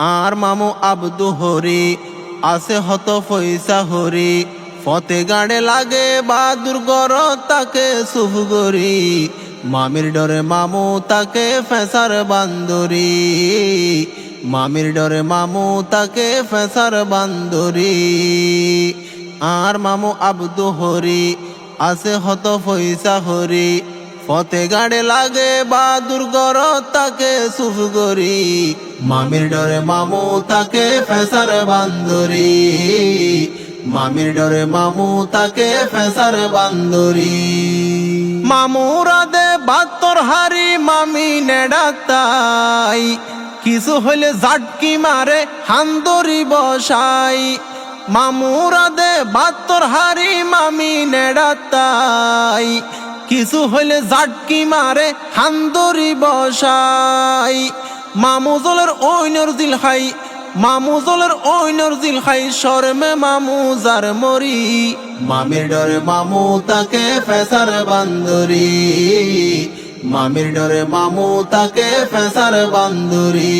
আর মামু আব্দু হরি, আছে হত পয়সা হরি। ফতে গাড়ে লাগে বাদুর গর, তাকে সুফ গরি মামির ডরে মামু, তাকে ফেসার বান্দরি। মামির ডরে মামু, তাকে ফেসার বান্দরি। আর মামু আব্দু হরি, আছে হত পয়সা হরি। ফতে গাড়ে লাগে বাদুর গর, তাকে সুফ গরি মামির ডরে মামু তাকে ফেসার বান্দরি। মামির ডরে মামু তাকে ফেসার বান্দরি। মামুরা দে বাত্তর হারি, মামি নেড়াতাই কিছু হইলে জাটকি মারে, হান্দরি বসাই। মামুরা দে বাত্তর হারি, মামি নেড়াতাই কিছু হইলে জাটকি মারে, হান্দরি বসাই। মামু জলের ঐনর দিল খাই মামু জলের ঐনর খাই শরমে মামু যার মরি। মামির ডরে মামু তাকে ফেসার বান্দরি। মামির ডরে মামু তাকে ফেসার বান্দরি।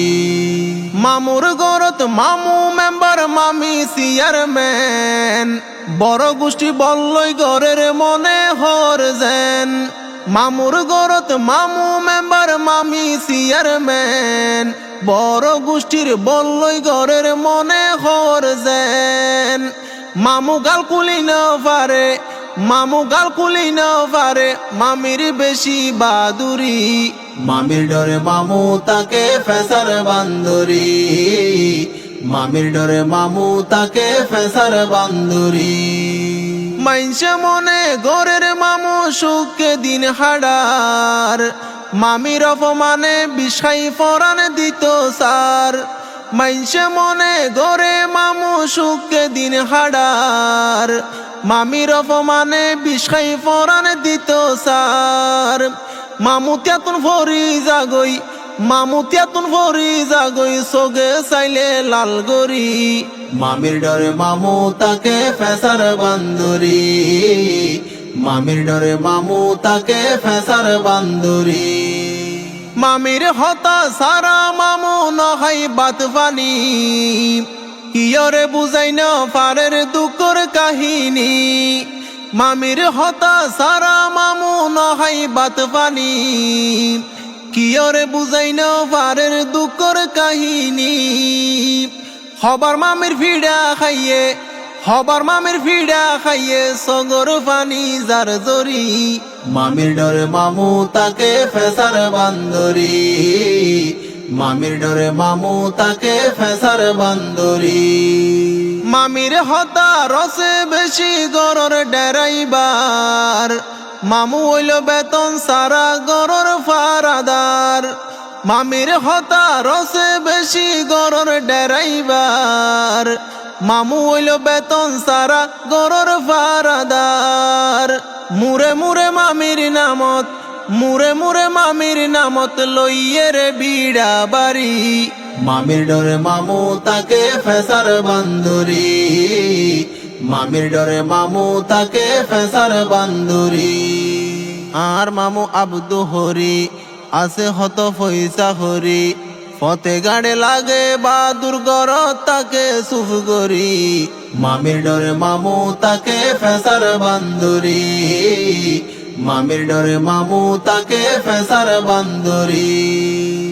মামুর গরত মামু মেম্বার মামি চেয়ারম্যান। বড় গোষ্ঠী বল্লই গরের মনে হর যেন। মামুর গরত মামু মেম্বার, মামি চেয়ারম্যান। বড় গোষ্ঠীর বল্লই গরের মনে হর যেন মামু গাল কুলি না পারে, মামু গাল কুলি না পারে, মামির বেশি বাদুরি। মামির ডরে মামু তাকে ফেসার বান্দরি। মামির ডরে মামু তাকে ফেসার বান্দরি। মাইনসে মনে গরের মামু সুখে দিন হাডার। মামির অপমানে বিষাই ফরান দিত সার। মাইনসে মনে গরে মামু সুখে দিন হাডার। মামির অপমানে বিষাই ফরান দিত সার। মামু তিয়াতুন ফরি জাগই মামু তিয়াতুন ফরি জাগই, সোগে চাইলে লাল গরি মামির ডরে মামু তাকে ফেসার বান্দরি মামির ডরে মামু তাকে ফেসার বান্দরি মামির হতা সারা মামু নহাই বাত পানি কিয়রে বুঝাই না পারের দুঃখর কাহিনী। মামির হতা সারা মামু নহাই বাত কিয়রে বুঝাই না পারের দুঃখর কাহিনী? হবার মামির ফিডা খাইয়ে, হবার মামির ফিডা খাইয়ে সগর পানি যার জরি। মামির ডরে মামু তাকে ফেসার বান্দরি। মামির ডরে মামু তাকে ফেসার বান্দরি। মামির হতা রসে বেশি গরর ডেরাইবার। মামু হইল বেতন সারা গরর ফারাদার। মামির হতা রসে বেশি গরর ডেরাইবার মামু হইল বেতন সারা গরর ফারাদার। মুরে মুরে মামির নামত মুরে মুরে মামির নামত লইয়ে রে বিড়া বাড়ি। মামির ডরে মামু তাকে ফেসার বান্দরি। মামির ডরে মামু তাকে ফেসার বান্দরি। আর মামু আব্দু হরি, আছে হত পয়সা হরি। ফতে গাড়ে লাগে বা গর, তাকে সুফ গরি মামির ডরে মামু তাকে ফেসার বান্দরি। মামির ডরে মামু তাকে ফেসার বান্দরি।